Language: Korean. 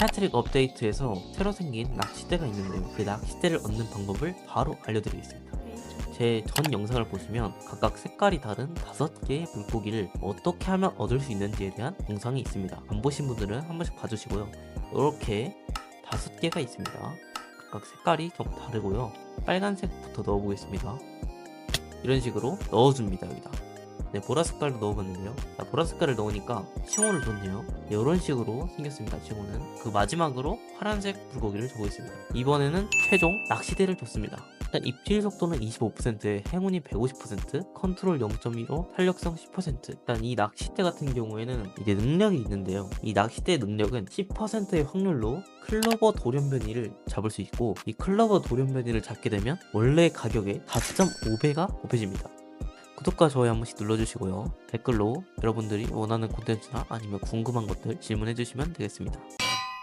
패트릭 업데이트에서 새로 생긴 낚싯대가 있는데요. 그 낚싯대를 얻는 방법을 바로 알려드리겠습니다. 제 전 영상을 보시면 각각 색깔이 다른 다섯 개의 물고기를 어떻게 하면 얻을 수 있는지에 대한 영상이 있습니다. 안 보신 분들은 한 번씩 봐주시고요. 이렇게 다섯 개가 있습니다. 각각 색깔이 좀 다르고요. 빨간색부터 넣어보겠습니다. 이런 식으로 넣어줍니다. 여기다. 네, 보라 색깔로 넣어봤는데요. 자, 보라 색깔을 넣으니까 칭호를 줬네요. 네, 이런 식으로 생겼습니다. 칭호는. 그 마지막으로 파란색 물고기를 주고 있습니다. 이번에는 최종 낚시대를 줬습니다. 일단 입질 속도는 25%, 행운이 150%, 컨트롤 0.15, 탄력성 10%. 일단 이 낚싯대 같은 경우에는 이제 능력이 있는데요. 이 낚싯대의 능력은 10%의 확률로 클로버 돌연변이를 잡을 수 있고 이 클로버 돌연변이를 잡게 되면 원래 가격의 4.5배가 곱해집니다. 구독과 좋아요 한 번씩 눌러주시고요. 댓글로 여러분들이 원하는 콘텐츠나 아니면 궁금한 것들 질문해 주시면 되겠습니다.